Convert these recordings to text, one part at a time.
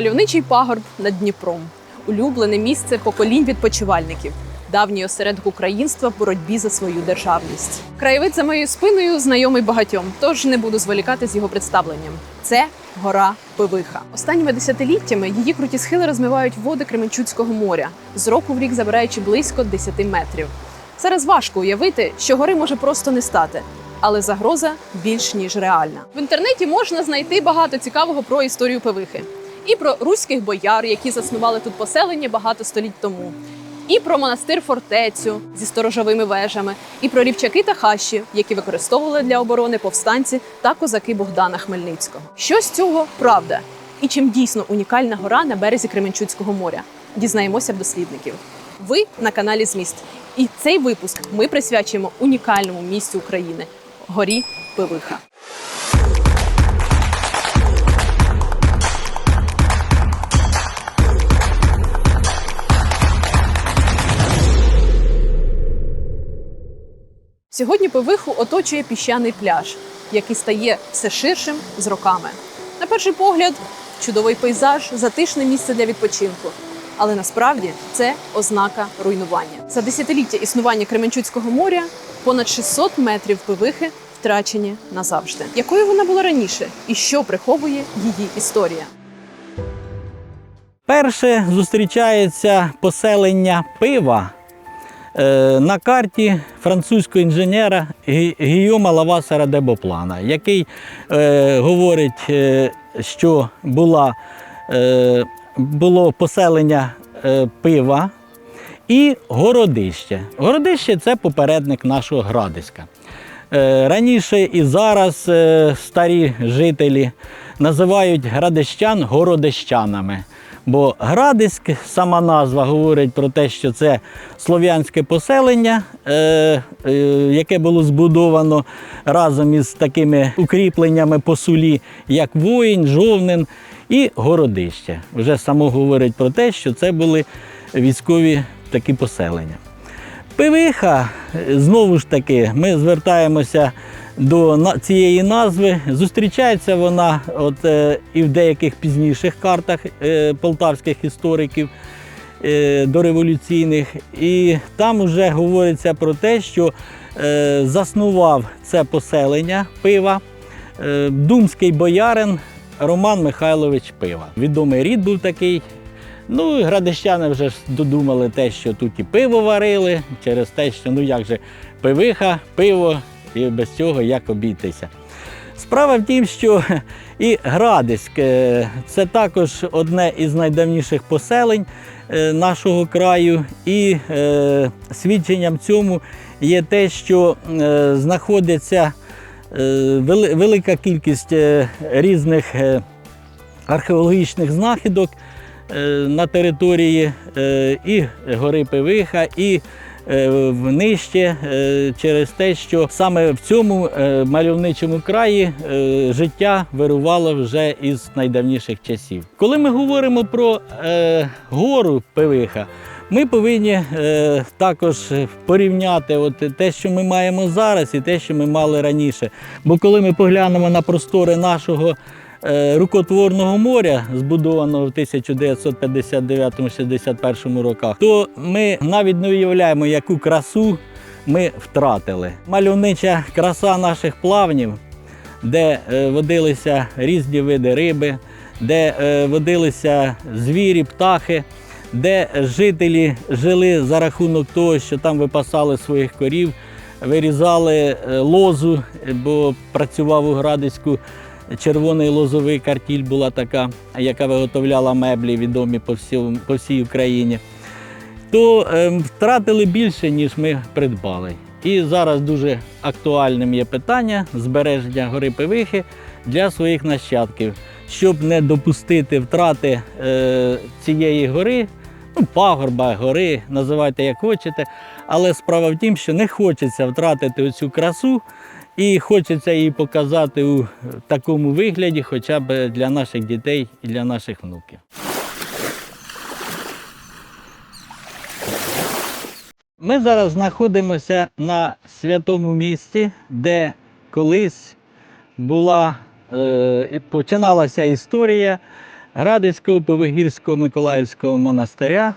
Мальовничий пагорб над Дніпром, улюблене місце поколінь відпочивальників, давній осередок українства в боротьбі за свою державність. Краєвид за моєю спиною знайомий багатьом, тож не буду зволікати з його представленням. Це гора Пивиха. Останніми десятиліттями її круті схили розмивають води Кременчуцького моря, з року в рік забираючи близько 10 метрів. Зараз важко уявити, що гори може просто не стати. Але загроза більш ніж реальна. В інтернеті можна знайти багато цікавого про історію Пивихи. І про руських бояр, які заснували тут поселення багато століть тому, і про монастир фортецю зі сторожовими вежами, і про рівчаки та хащі, які використовували для оборони повстанці та козаки Богдана Хмельницького. Що з цього правда? І чим дійсно унікальна гора на березі Кременчуцького моря? Дізнаємося в дослідників. Ви на каналі Зміст. І цей випуск ми присвячуємо унікальному місцю України горі Пивиха. Сьогодні Пивиху оточує піщаний пляж, який стає все ширшим з роками. На перший погляд, чудовий пейзаж, затишне місце для відпочинку. Але насправді це ознака руйнування. За десятиліття існування Кременчуцького моря понад 600 метрів пивихи втрачені назавжди. Якою вона була раніше, і що приховує її історія? Перше зустрічається поселення пива на карті французького інженера Гійома Лавасера де Боплана, який е, говорить, е, що була, е, було поселення е, пива і городище. Городище це попередник нашого Градиська. Е, Раніше і зараз е, старі жителі називають градищан городищанами. Бо Градиськ, сама назва говорить про те, що це слов'янське поселення, е, е, яке було збудовано разом із такими укріпленнями по сулі, як воїн, жовнин і городище. Вже само говорить про те, що це були військові такі поселення. Пивиха, е, знову ж таки, ми звертаємося до цієї назви. Зустрічається вона от, е, і в деяких пізніших картах е, полтавських істориків е, дореволюційних. І там вже говориться про те, що заснував це поселення пива думський боярин Роман Михайлович Пива. Відомий рід був такий. Ну, і градищани вже додумали те, що тут і пиво варили, через те, що ну як же пивиха, пиво, і без цього як обійтися. Справа в тім, що і Градиськ е, це також одне із найдавніших поселень е, нашого краю, і е, свідченням цьому є те, що знаходиться велика кількість різних археологічних знахідок на території і гори Пивиха, і нижче е, через те, що саме в цьому е, мальовничому краї е, життя вирувало вже із найдавніших часів. Коли ми говоримо про е, гору Пивиха, ми повинні е, також порівняти от те, що ми маємо зараз, і те, що ми мали раніше. Бо коли ми поглянемо на простори нашого е, рукотворного моря, збудованого в 1959-61 роках, то ми навіть не уявляємо, яку красу ми втратили. Мальовнича краса наших плавнів, де е, водилися різні види риби, де е, водилися звірі, птахи, де жителі жили за рахунок того, що там випасали своїх корів, вирізали е, лозу, е, бо працював у Градицьку червоний лозовий картіль була така, яка виготовляла меблі, відомі по, всьому, по всій Україні. То е, втратили більше, ніж ми придбали. І зараз дуже актуальним є питання збереження гори Пивихи для своїх нащадків, щоб не допустити втрати е, цієї гори, ну, пагорба, гори, називайте як хочете. Але справа в тім, що не хочеться втратити оцю красу, і хочеться її показати у такому вигляді, хоча б для наших дітей і для наших внуків. Ми зараз знаходимося на святому місці, де колись була, е, починалася історія Градицького Повигірського Миколаївського монастиря,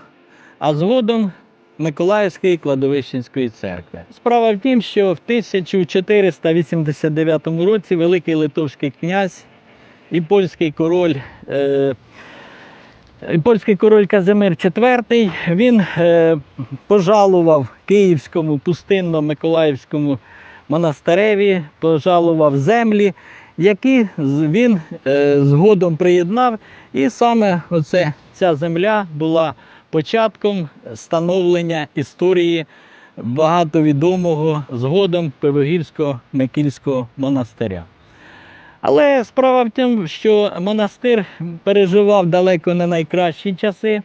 а згодом Миколаївської кладовищенської церкви. Справа в тім, що в 1489 році великий литовський князь і польський король. Е, Польський король Казимир IV він е, пожалував Київському пустинно-миколаївському монастиреві, пожалував землі, які він е, згодом приєднав. І саме оце, ця земля була початком становлення історії багатовідомого згодом Пивогірського Микільського монастиря. Але справа в тім, що монастир переживав далеко не найкращі часи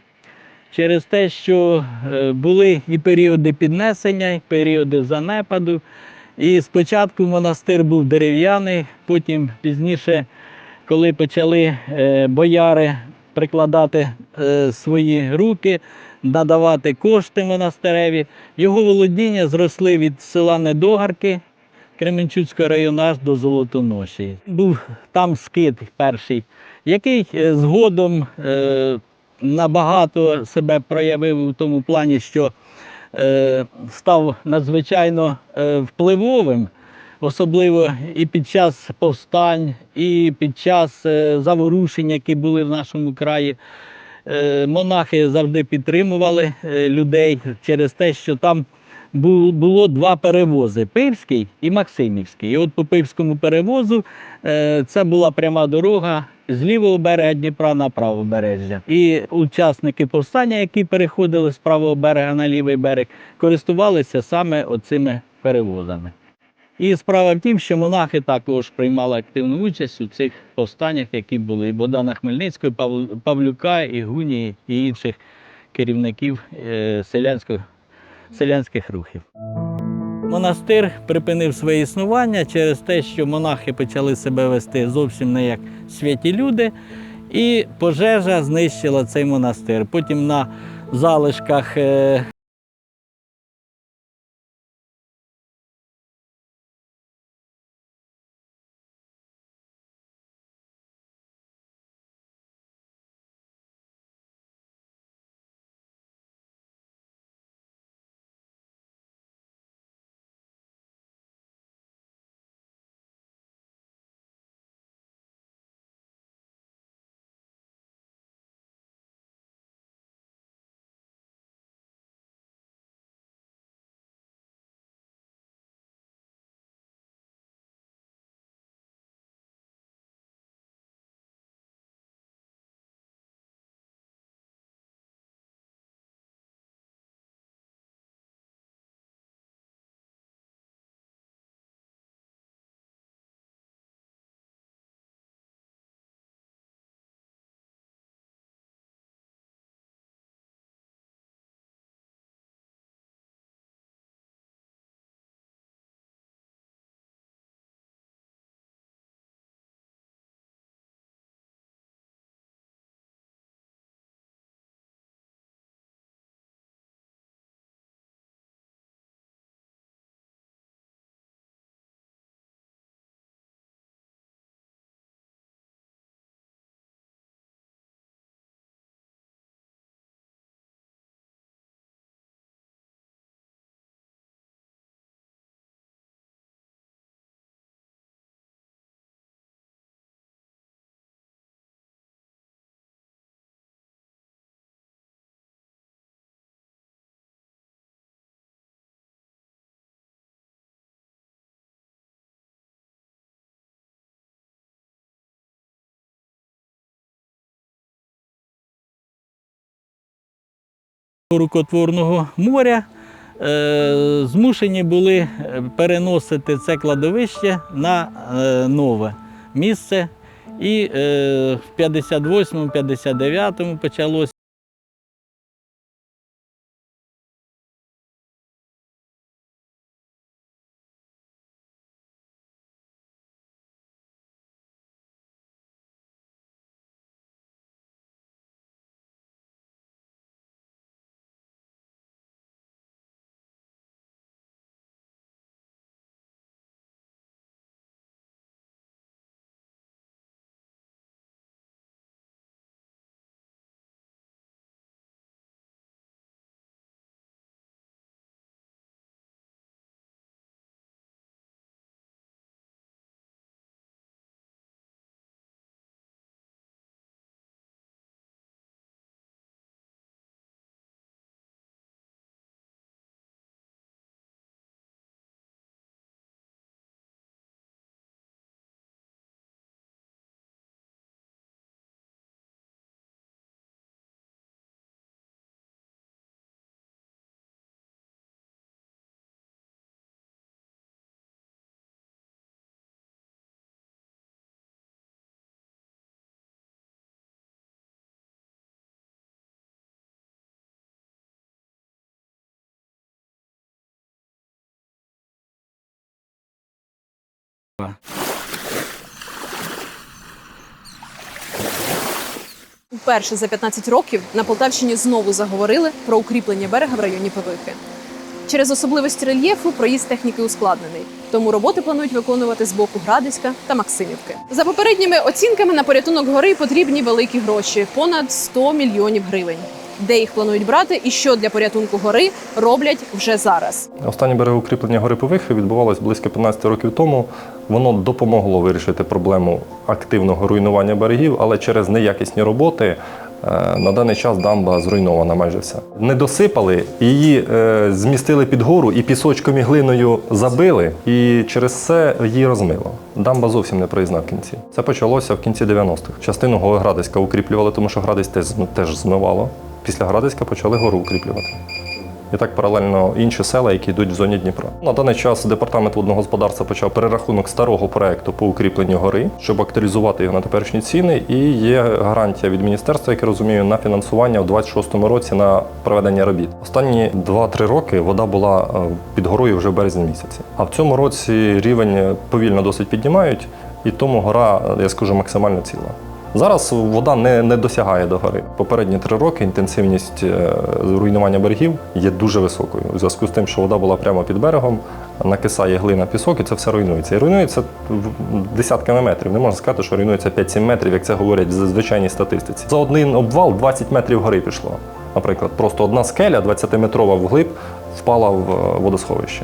через те, що е, були і періоди піднесення, і періоди занепаду. І спочатку монастир був дерев'яний, потім пізніше, коли почали е, бояри прикладати е, свої руки, надавати кошти монастиреві, його володіння зросли від села Недогарки Кременчуцького району аж до Золотоноші. Був там скит перший, який е, згодом е, набагато себе проявив у тому плані, що став надзвичайно впливовим, особливо і під час повстань, і під час е, заворушень, які були в нашому краї. Е, Монахи завжди підтримували е, людей через те, що там було два перевози Пивський і Максимівський. І от по Пивському перевозу це була пряма дорога з лівого берега Дніпра на правобережжя. І учасники повстання, які переходили з правого берега на лівий берег, користувалися саме оцими перевозами. І справа в тім, що монахи також приймали активну участь у цих повстаннях, які були і Богдана Хмельницького, Павлюка, і Гунії, і інших керівників е, селянських рухів. Монастир припинив своє існування через те, що монахи почали себе вести зовсім не як святі люди, і пожежа знищила цей монастир. Потім на залишках рукотворного моря е, змушені були е, переносити це кладовище на е, нове місце. І в 58-му, 59-му почалося Вперше за 15 років на Полтавщині знову заговорили про укріплення берега в районі Павихи. Через особливості рельєфу проїзд техніки ускладнений, тому роботи планують виконувати з боку Градиська та Максимівки. За попередніми оцінками на порятунок гори потрібні великі гроші понад 100 мільйонів гривень. Де їх планують брати і що для порятунку гори роблять вже зараз. Останнє берегоукріплення гори Повихи відбувалось близько 15 років тому. Воно допомогло вирішити проблему активного руйнування берегів, але через неякісні роботи е, на даний час дамба зруйнована майже вся. Не досипали, її е, змістили під гору і пісочком і глиною забили, і через це її розмило. Дамба зовсім не проїзна в кінці. Це почалося в кінці 90-х. Частину Градиська укріплювали, тому що Градиськ теж, теж змивало. Після Градиська почали гору укріплювати. І так паралельно інші села, які йдуть в зоні Дніпра. На даний час департамент водного господарства почав перерахунок старого проекту по укріпленню гори, щоб актуалізувати його на теперішні ціни. І є гарантія від міністерства, як я розумію, на фінансування у 26-му році на проведення робіт. Останні 2-3 роки вода була е, під горою вже в березні місяці. А в цьому році рівень повільно досить піднімають, і тому гора, е, я скажу, максимально ціла. Зараз вода не, не досягає до гори. Попередні три роки інтенсивність е, руйнування берегів є дуже високою. У зв'язку з тим, що вода була прямо під берегом, накисає глина пісок, і це все руйнується. І руйнується десятками метрів. Не можна сказати, що руйнується 5-7 метрів, як це говорять в звичайній статистиці. За один обвал 20 метрів гори пішло. Наприклад, просто одна скеля 20-метрова вглиб впала в е, водосховище.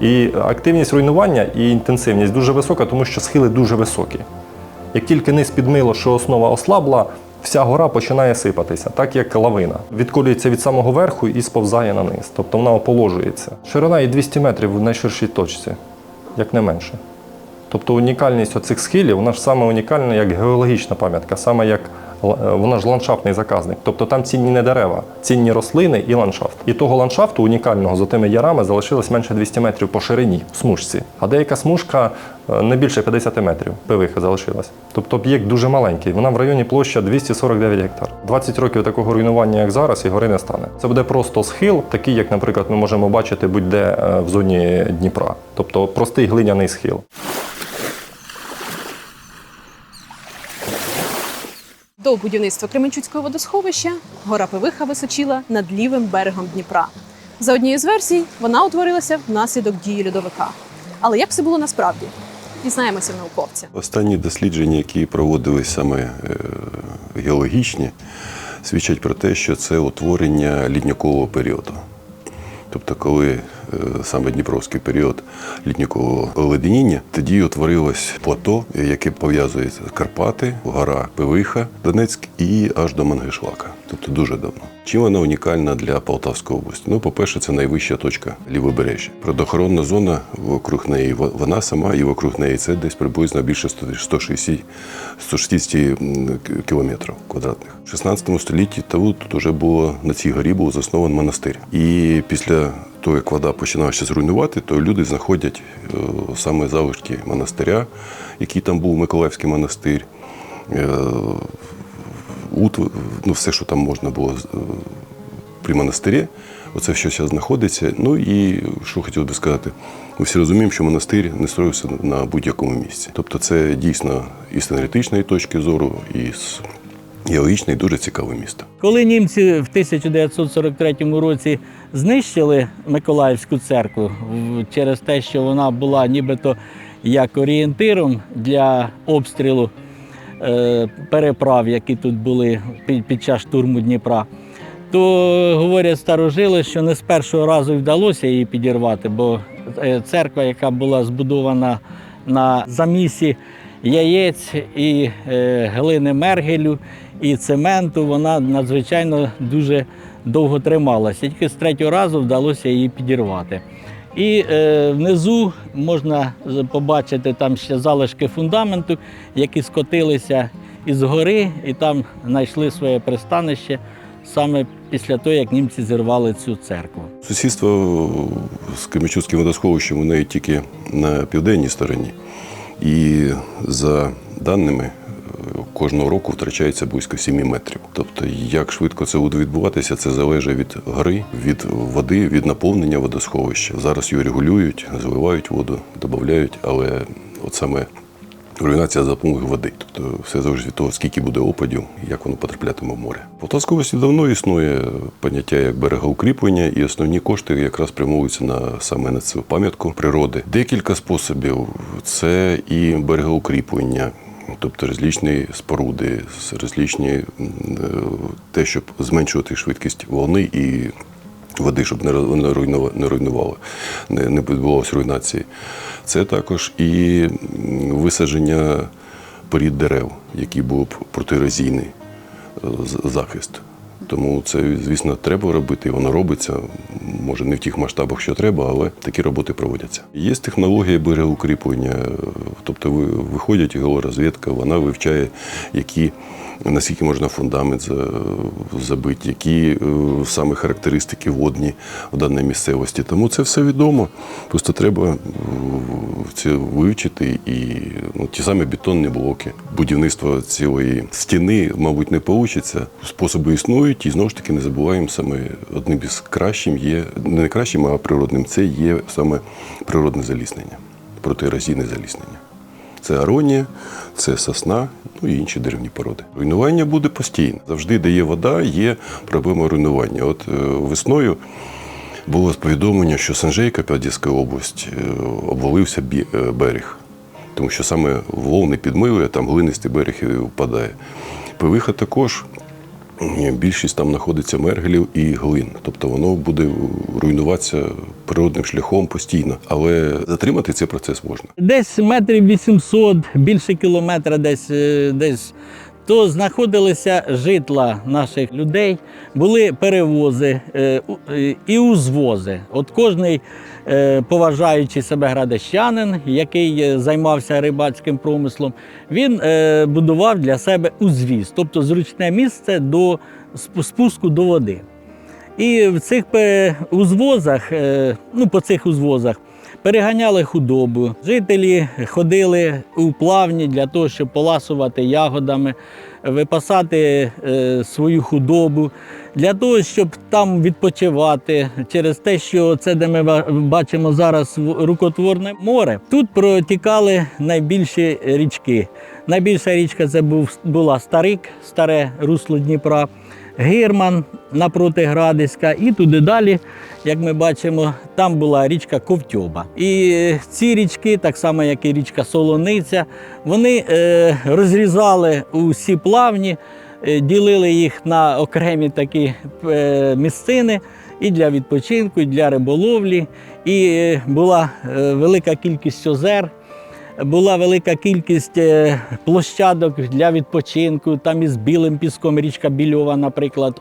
І активність руйнування і інтенсивність дуже висока, тому що схили дуже високі. Як тільки низ підмило, що основа ослабла, вся гора починає сипатися, так як лавина. Відколюється від самого верху і сповзає на низ. Тобто вона оположується. Ширина і 200 метрів в найширшій точці, як не менше. Тобто унікальність оцих схилів, вона ж саме унікальна як геологічна пам'ятка, саме як вона ж ландшафтний заказник. Тобто там цінні не дерева, цінні рослини і ландшафт. І того ландшафту унікального за тими ярами залишилось менше 200 метрів по ширині в смужці. А деяка смужка е, не більше 50 метрів пивиха залишилась. Тобто об'єкт дуже маленький. Вона в районі площа 249 гектар. 20 років такого руйнування, як зараз, і гори не стане. Це буде просто схил, такий, як, наприклад, ми можемо бачити будь-де е, в зоні Дніпра. Тобто простий глиняний схил. До будівництва Кременчуцького водосховища гора Пивиха височила над лівим берегом Дніпра. За однією з версій, вона утворилася внаслідок дії льодовика. Але як все було насправді? Дізнаємося в науковця. Останні дослідження, які проводились саме е, геологічні, свідчать про те, що це утворення ліднікового періоду. Тобто, коли саме Дніпровський період ліднікового оледеніння, тоді утворилось плато, яке пов'язується Карпати, гора Пивиха, Донецьк і аж до Мангишлака. Тобто дуже давно. Чим вона унікальна для Полтавської області? Ну, по-перше, це найвища точка лівобережжя. Природоохоронна зона вокруг неї, вона сама і вокруг неї це десь приблизно більше 160, 160 кілометрів квадратних. В 16 столітті тут, тут вже було на цій горі був заснований монастир. І після того, як вода починалася зруйнувати, то люди знаходять е, саме залишки монастиря, який там був Миколаївський монастир. Ну, все, що там можна було е, при монастирі, оце все зараз знаходиться. Ну і що хотів би сказати, ми всі розуміємо, що монастир не строївся на будь-якому місці. Тобто це дійсно і з енергетичної точки зору, і з геологічної дуже цікаве місто. Коли німці в 1943 році знищили Миколаївську церкву через те, що вона була нібито як орієнтиром для обстрілу переправ, які тут були під, час штурму Дніпра, то говорять старожили, що не з першого разу вдалося її підірвати, бо е, церква, яка була збудована на замісі яєць і е, глини мергелю і цементу, вона надзвичайно дуже довго трималася. Тільки з третього разу вдалося її підірвати. І е, внизу можна побачити там ще залишки фундаменту, які скотилися із гори, і там знайшли своє пристанище саме після того, як німці зірвали цю церкву. Сусідство з Кремічуцьким водосховищем у неї тільки на південній стороні. І за даними, кожного року втрачається близько 7 метрів. Тобто, як швидко це буде відбуватися, це залежить від гори, від води, від наповнення водосховища. Зараз його регулюють, заливають воду, додають, але от саме руйнація за допомогою води. Тобто все залежить від того, скільки буде опадів як воно потраплятиме в море. В Полтавській давно існує поняття як берегоукріплення, і основні кошти якраз спрямовуються на саме на цю пам'ятку природи. Декілька способів це і берегоукріплення. Тобто розлічні споруди, розлічні е, те, щоб зменшувати швидкість волни і води, щоб не руйнувало, не, відбувалося руйнації. Це також і висадження порід дерев, які були б протиерозійний е, захист. Тому це, звісно, треба робити, і воно робиться. Може, не в тих масштабах, що треба, але такі роботи проводяться. Є технологія берегоукріплення, тобто ви- виходять розвідка, вона вивчає, які наскільки можна фундамент забити, які е, саме характеристики водні в даній місцевості. Тому це все відомо. Просто треба е, це вивчити і ну, ті самі бетонні блоки. Будівництво цілої стіни, мабуть, не вийде. Способи існують, і знову ж таки не забуваємо саме одним із кращим є не найкращим, а природним. Це є саме природне заліснення, протиерозійне заліснення. Це аронія, це сосна, ну і інші деревні породи. Руйнування буде постійно. Завжди, де є вода, є проблема руйнування. От е, весною було повідомлення, що Санжейка, П'ятдівська область, е, обвалився е, берег. Тому що саме волни підмилує, там глинистий берег і впадає. Пивиха також. Більшість там знаходиться мергелів і глин. Тобто воно буде руйнуватися природним шляхом постійно. Але затримати цей процес можна. Десь метрів 800, більше кілометра десь, е, десь. То знаходилися житла наших людей, були перевози е, е, і узвози. От кожний е, поважаючий себе градищанин, який займався рибацьким промислом, він будував для себе узвіз, тобто зручне місце до спуску до води. І в цих узвозах, ну по цих узвозах, переганяли худобу. Жителі ходили у плавні для того, щоб поласувати ягодами, випасати е, свою худобу, для того, щоб там відпочивати через те, що це, де ми бачимо зараз рукотворне море. Тут протікали найбільші річки. Найбільша річка це була Старик, старе русло Дніпра. Гирман напроти Градиська, і туди далі, як ми бачимо, там була річка Ковтьоба. І ці річки, так само як і річка Солониця, вони е, розрізали усі плавні, е, ділили їх на окремі такі е, місцини і для відпочинку, і для риболовлі. І була велика кількість озер була велика кількість е, площадок для відпочинку, там із білим піском, річка Більова, наприклад.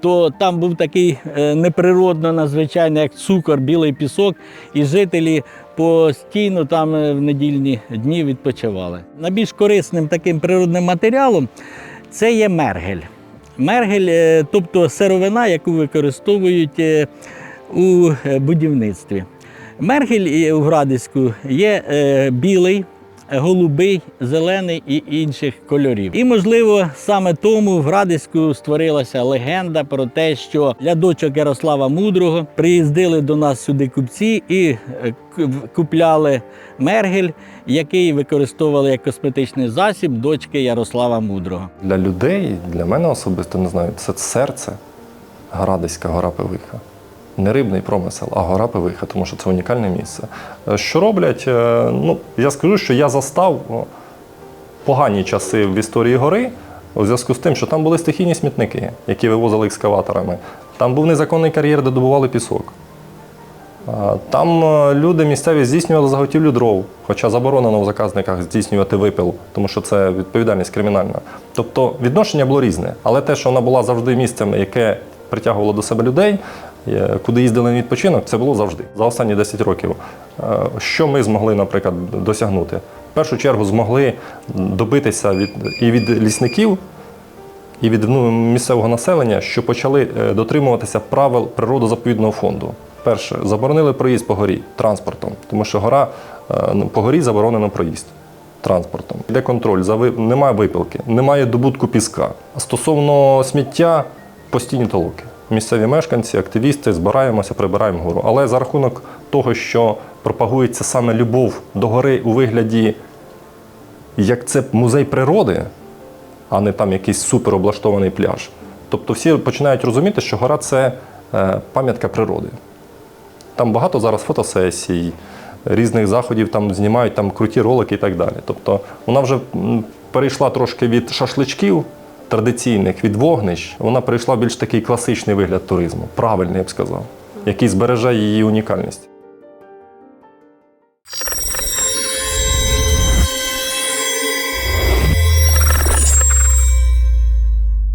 То там був такий е, неприродно надзвичайно, як цукор, білий пісок, і жителі постійно там е, в недільні дні відпочивали. Найбільш корисним таким природним матеріалом це є мергель. Мергель, тобто сировина, яку використовують у будівництві. Мергель е, у Градиську є е, білий, голубий, зелений і інших кольорів. І, можливо, саме тому в Градиську створилася легенда про те, що для дочок Ярослава Мудрого приїздили до нас сюди купці і е, купляли мергель, який використовували як косметичний засіб дочки Ярослава Мудрого. Для людей, для мене особисто не знаю, це серце Градиська гора Пивиха. Не рибний промисел, а гора Пивиха, тому що це унікальне місце. Е, Що роблять? Е, Ну, я скажу, що я застав погані часи в історії гори у зв'язку з тим, що там були стихійні смітники, які вивозили екскаваторами. Там був незаконний кар'єр, де добували пісок. Там е, люди місцеві здійснювали заготівлю дров, хоча заборонено в заказниках здійснювати випил, тому що це відповідальність кримінальна. Тобто відношення було різне, але те, що вона була завжди місцем, яке притягувало до себе людей, куди їздили на відпочинок, це було завжди за останні 10 років. Е, Що ми змогли, наприклад, досягнути? В першу чергу змогли добитися від і від лісників, і від ну, місцевого населення, що почали е, дотримуватися правил природозаповідного фонду. Перше, заборонили проїзд по горі транспортом, тому що гора е, ну, по горі заборонено проїзд транспортом. Йде контроль, за немає випілки, немає добутку піска. Стосовно сміття, постійні толоки. Місцеві мешканці, активісти збираємося, прибираємо гору. Але за рахунок того, що пропагується саме любов до гори у вигляді, як це музей природи, а не там якийсь супер облаштований пляж. Тобто всі починають розуміти, що гора це е, пам'ятка природи. Там багато зараз фотосесій, різних заходів там знімають там круті ролики і так далі. Тобто вона вже перейшла трошки від шашличків традиційних від вогнищ вона прийшла більш такий класичний вигляд туризму, правильний я б сказав, який збереже її унікальність.